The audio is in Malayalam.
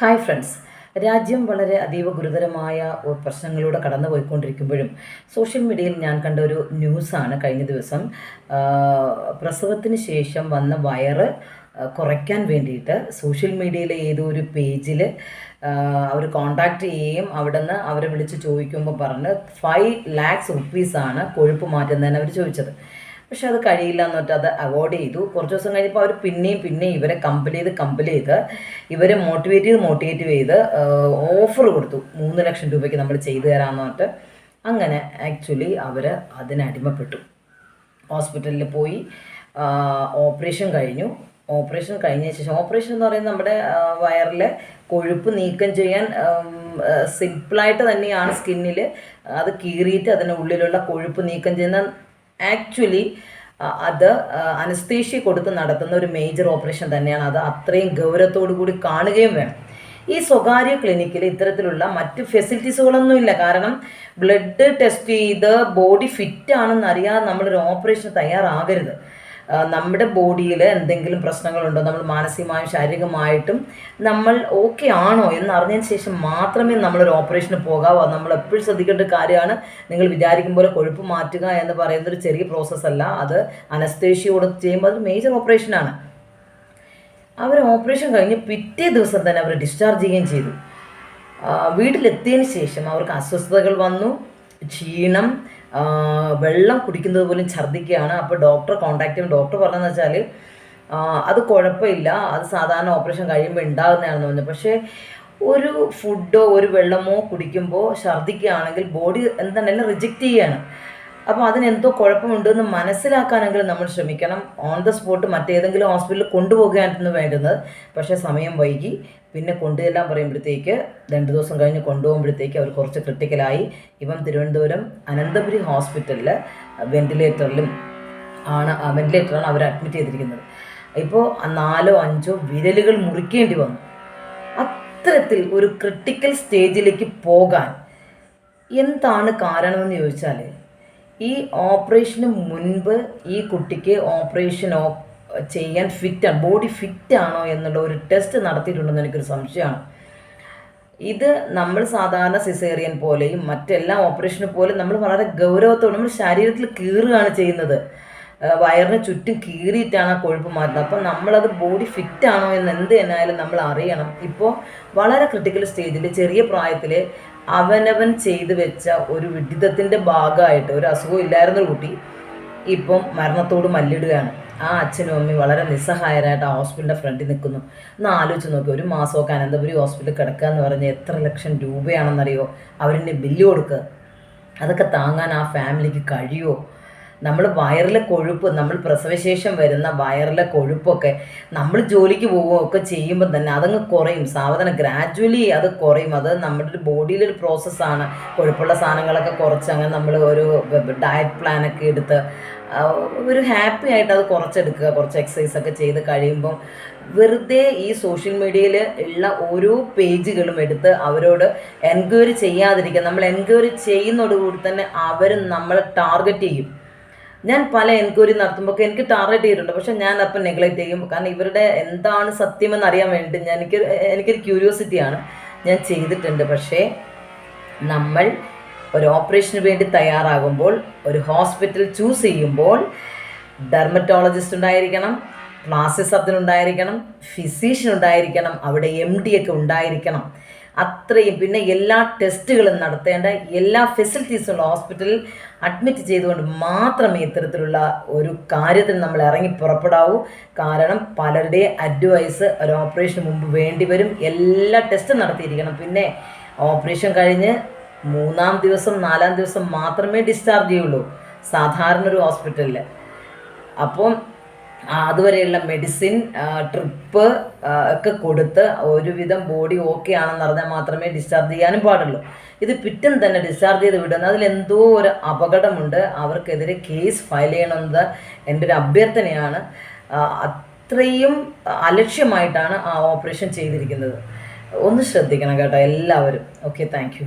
ഹായ് ഫ്രണ്ട്സ് രാജ്യം വളരെ അതീവ ഗുരുതരമായ പ്രശ്നങ്ങളിലൂടെ കടന്നുപോയിക്കൊണ്ടിരിക്കുമ്പോഴും സോഷ്യൽ മീഡിയയിൽ ഞാൻ കണ്ട ഒരു ന്യൂസാണ് കഴിഞ്ഞ ദിവസം. പ്രസവത്തിന് ശേഷം വന്ന വയറ് കുറയ്ക്കാൻ വേണ്ടിയിട്ട് സോഷ്യൽ മീഡിയയിലെ ഏതോ ഒരു പേജിൽ അവർ കോണ്ടാക്ട് ചെയ്യുകയും അവിടെ നിന്ന് അവരെ വിളിച്ച് ചോദിക്കുമ്പോൾ പറഞ്ഞ് ഫൈവ് ലാക്സ് റുപ്പീസാണ് കൊഴുപ്പ് മാറ്റുന്നതിന് അവർ ചോദിച്ചത്. പക്ഷെ അത് കഴിയില്ല എന്ന് പറഞ്ഞിട്ട് അത് അവോയ്ഡ് ചെയ്തു. കുറച്ച് ദിവസം കഴിഞ്ഞപ്പോൾ അവർ പിന്നെയും പിന്നെയും ഇവരെ കമ്പൽ ചെയ്ത് കമ്പൽ ചെയ്ത് ഇവരെ മോട്ടിവേറ്റ് ചെയ്ത് മോട്ടിവേറ്റ് ചെയ്ത് ഓഫർ കൊടുത്തു. മൂന്ന് ലക്ഷം രൂപയ്ക്ക് നമ്മൾ ചെയ്തു തരാമെന്ന് പറഞ്ഞിട്ട് അങ്ങനെ ആക്ച്വലി അവർ അതിനടിമപ്പെട്ടു ഹോസ്പിറ്റലിൽ പോയി ഓപ്പറേഷൻ കഴിഞ്ഞു. ഓപ്പറേഷൻ കഴിഞ്ഞ ശേഷം ഓപ്പറേഷൻ എന്ന് പറയുന്നത് നമ്മുടെ വയറിലെ കൊഴുപ്പ് നീക്കം ചെയ്യാൻ സിമ്പിളായിട്ട് തന്നെയാണ് സ്കിന്നിൽ അത് കീറിയിട്ട് അതിന്റെ ഉള്ളിലുള്ള കൊഴുപ്പ് നീക്കം ചെയ്യുന്ന ആക്ച്വലി അത് അനസ്തേഷ്യ കൊടുത്ത് നടത്തുന്ന ഒരു മേജർ ഓപ്പറേഷൻ തന്നെയാണ്. അത് അത്രയും ഗൗരവത്തോടു കൂടി കാണുകയും വേണം. ഈ സ്വകാര്യ ക്ലിനിക്കിൽ ഇത്തരത്തിലുള്ള മറ്റ് ഫെസിലിറ്റീസുകളൊന്നുമില്ല കാരണം ബ്ലഡ് ടെസ്റ്റ് ചെയ്ത് ബോഡി ഫിറ്റ് ആണെന്നറിയാതെ നമ്മളൊരു ഓപ്പറേഷൻ തയ്യാറാകരുത്. നമ്മുടെ ബോഡിയിൽ എന്തെങ്കിലും പ്രശ്നങ്ങളുണ്ടോ നമ്മൾ മാനസികമായും ശാരീരികമായിട്ടും നമ്മൾ ഓക്കെ ആണോ എന്ന് അറിഞ്ഞതിന് ശേഷം മാത്രമേ നമ്മളൊരു ഓപ്പറേഷന് പോകാവോ. നമ്മൾ എപ്പോഴും ശ്രദ്ധിക്കേണ്ട കാര്യമാണ്. നിങ്ങൾ വിചാരിക്കും പോലെ കൊഴുപ്പ് മാറ്റുക എന്ന് പറയുന്ന ഒരു ചെറിയ പ്രോസസ്സല്ല അത് അനസ്തേഷ്യോട് ചെയ്യുമ്പോൾ അത് മേജർ ഓപ്പറേഷനാണ് അവർ ഓപ്പറേഷൻ കഴിഞ്ഞ് പിറ്റേ ദിവസം തന്നെ അവർ ഡിസ്ചാർജ് ചെയ്യുകയും ചെയ്തു. വീട്ടിലെത്തിയതിന് ശേഷം അവർക്ക് അസ്വസ്ഥതകൾ വന്നു. ക്ഷീണം വെള്ളം കുടിക്കുന്നത് പോലും ഛർദ്ദിക്കുകയാണ്. അപ്പോൾ ഡോക്ടറെ കോൺടാക്ട് ചെയ്യും. ഡോക്ടർ പറഞ്ഞതെന്ന് വെച്ചാൽ അത് കുഴപ്പമില്ല. അത് സാധാരണ ഓപ്പറേഷൻ കഴിയുമ്പോൾ ഉണ്ടാകുന്നതാണെന്ന് പറഞ്ഞു. പക്ഷേ ഒരു ഫുഡോ ഒരു വെള്ളമോ കുടിക്കുമ്പോൾ ഛർദ്ദിക്കുകയാണെങ്കിൽ ബോഡി എന്താണെങ്കിലും റിജക്റ്റ് ചെയ്യാണ്. അപ്പോൾ അതിനെന്തോ കുഴപ്പമുണ്ടെന്ന് മനസ്സിലാക്കാനെങ്കിലും നമ്മൾ ശ്രമിക്കണം. ഓൺ ദ സ്പോട്ട് മറ്റേതെങ്കിലും ഹോസ്പിറ്റലിൽ കൊണ്ടുപോകുകയായിരുന്നു വേണ്ടുന്നത്. പക്ഷേ സമയം വൈകി. പിന്നെ കൊണ്ടുചെല്ലാൻ പറയുമ്പോഴത്തേക്ക് രണ്ട് ദിവസം കഴിഞ്ഞ് കൊണ്ടുപോകുമ്പോഴത്തേക്ക് അവർ കുറച്ച് ക്രിട്ടിക്കലായി ഇപ്പം തിരുവനന്തപുരം അനന്തപുരി ഹോസ്പിറ്റലിൽ വെന്റിലേറ്ററിലും ആണ് വെന്റിലേറ്ററാണ് അവർ അഡ്മിറ്റ് ചെയ്തിരിക്കുന്നത്. ഇപ്പോൾ നാലോ അഞ്ചോ വിരലുകൾ മുറിക്കേണ്ടി വന്നു. അത്തരത്തിൽ ഒരു ക്രിട്ടിക്കൽ സ്റ്റേജിലേക്ക് പോകാൻ എന്താണ് കാരണമെന്ന് ചോദിച്ചാൽ ഈ ഓപ്പറേഷന് മുൻപ് ഈ കുട്ടിക്ക് ഓപ്പറേഷൻ ചെയ്യാൻ ഫിറ്റാണ് ബോഡി ഫിറ്റ് ആണോ എന്നുള്ള ഒരു ടെസ്റ്റ് നടത്തിയിട്ടുണ്ടെന്ന് എനിക്കൊരു സംശയമാണ്. ഇത് നമ്മൾ സാധാരണ സിസേറിയൻ പോലെയും മറ്റെല്ലാ ഓപ്പറേഷന് പോലും നമ്മൾ വളരെ ഗൗരവത്തോടെ നമ്മൾ ശരീരത്തിൽ കീറുകയാണ് ചെയ്യുന്നത്. വയറിന് ചുറ്റും കീറിയിട്ടാണ് ആ കൊഴുപ്പ് മാറ്റുന്നത് അപ്പം നമ്മളത് ബോഡി ഫിറ്റ് ആണോ എന്ന് എന്ത് എന്നായാലും നമ്മൾ അറിയണം. ഇപ്പോൾ വളരെ ക്രിട്ടിക്കൽ സ്റ്റേജിൽ ചെറിയ പ്രായത്തിൽ അവനവൻ ചെയ്തു വെച്ച ഒരു വിഡിതത്തിന്റെ ഭാഗമായിട്ട് ഒരു അസുഖം ഇല്ലായിരുന്ന കുട്ടി ഇപ്പം മരണത്തോട് മല്ലിടുകയാണ്. ആ അച്ഛനും അമ്മയും വളരെ നിസ്സഹായരായിട്ട് ആ ഹോസ്പിറ്റലിന്റെ ഫ്രണ്ടിൽ നിൽക്കുന്നു. ഒന്ന് ആലോചിച്ച് നോക്കി ഒരു മാസമൊക്കെ അനന്തപുരി ഹോസ്പിറ്റലിൽ കിടക്കുക എന്ന് പറഞ്ഞ് എത്ര ലക്ഷം രൂപയാണെന്നറിയോ? അവരിന്റെ ബില്ല് കൊടുക്കുക അതൊക്കെ താങ്ങാൻ ആ ഫാമിലിക്ക് കഴിയുമോ? നമ്മൾ വയറിലെ കൊഴുപ്പ് നമ്മൾ പ്രസവശേഷം വരുന്ന വയറിലെ കൊഴുപ്പൊക്കെ നമ്മൾ ജോലിക്ക് പോവുകയൊക്കെ ചെയ്യുമ്പോൾ തന്നെ അതങ്ങ് കുറയും. സാവധാനം ഗ്രാജുവലി അത് കുറയും. അത് നമ്മുടെ ഒരു ബോഡിയിലൊരു പ്രോസസ്സാണ് കൊഴുപ്പുള്ള സാധനങ്ങളൊക്കെ കുറച്ച് അങ്ങനെ നമ്മൾ ഒരു ഡയറ്റ് പ്ലാനൊക്കെ എടുത്ത് ഒരു ഹാപ്പി ആയിട്ട് അത് കുറച്ചെടുക്കുക കുറച്ച് എക്സസൈസ് ഒക്കെ ചെയ്ത് കഴിയുമ്പം വെറുതെ ഈ സോഷ്യൽ മീഡിയയിൽ ഉള്ള ഓരോ പേജുകളും എടുത്ത് അവരോട് എൻക്വയറി ചെയ്യാതിരിക്കുക. നമ്മൾ എൻക്വയറി ചെയ്യുന്നതോടുകൂടി തന്നെ അവർ നമ്മളെ ടാർഗറ്റ് ചെയ്യും. ഞാൻ പല എൻക്വയറി നടത്തുമ്പോൾ എനിക്ക് ടാർഗറ്റ് ചെയ്തിട്ടുണ്ട്. പക്ഷെ ഞാൻ അപ്പം നെഗ്ലക്റ്റ് ചെയ്യും. കാരണം ഇവരുടെ എന്താണ് സത്യമെന്ന് അറിയാൻ വേണ്ടി ഞാൻ എനിക്ക് എനിക്കൊരു ക്യൂരിയോസിറ്റിയാണ് ഞാൻ ചെയ്തിട്ടുണ്ട്. പക്ഷേ നമ്മൾ ഒരു ഓപ്പറേഷന് വേണ്ടി തയ്യാറാകുമ്പോൾ ഒരു ഹോസ്പിറ്റൽ ചൂസ് ചെയ്യുമ്പോൾ ഡെർമറ്റോളജിസ്റ്റ് ഉണ്ടായിരിക്കണം പ്ലാസ്റ്റിക് സർജൻ ഉണ്ടായിരിക്കണം ഫിസീഷ്യൻ ഉണ്ടായിരിക്കണം അവിടെ എം ഡി ഒക്കെ ഉണ്ടായിരിക്കണം. അത്രയും പിന്നെ എല്ലാ ടെസ്റ്റുകളും നടത്തേണ്ട എല്ലാ ഫെസിലിറ്റീസും ഉള്ള ഹോസ്പിറ്റലിൽ അഡ്മിറ്റ് ചെയ്തുകൊണ്ട് മാത്രമേ ഇത്തരത്തിലുള്ള ഒരു കാര്യത്തിൽ നമ്മൾ ഇറങ്ങി പുറപ്പെടാവൂ. കാരണം പലരുടെ അഡ്വൈസ് ഒരു ഓപ്പറേഷന് മുമ്പ് വേണ്ടി വരും. എല്ലാ ടെസ്റ്റും നടത്തിയിരിക്കണം. പിന്നെ ഓപ്പറേഷൻ കഴിഞ്ഞ് മൂന്നാം ദിവസം നാലാം ദിവസം മാത്രമേ ഡിസ്ചാർജ് ചെയ്യുള്ളൂ. സാധാരണ ഒരു ഹോസ്പിറ്റലിൽ അപ്പം അതുവരെയുള്ള മെഡിസിൻ ട്രിപ്പ് ഒക്കെ കൊടുത്ത് ഒരുവിധം ബോഡി ഓക്കെ ആണെന്ന് അറിഞ്ഞാൽ മാത്രമേ ഡിസ്ചാർജ് ചെയ്യാനും പാടുള്ളൂ. ഇത് പിറ്റും തന്നെ ഡിസ്ചാർജ് ചെയ്ത് വിടുന്നത് അതിലെന്തോ ഒരു അപകടമുണ്ട്. അവർക്കെതിരെ കേസ് ഫയൽ ചെയ്യണമെന്നത് എന്റെ ഒരു അഭ്യർത്ഥനയാണ്. അത്രയും അലക്ഷ്യമായിട്ടാണ് ആ ഓപ്പറേഷൻ ചെയ്തിരിക്കുന്നത്. ഒന്ന് ശ്രദ്ധിക്കണം കേട്ടോ എല്ലാവരും. Okay thank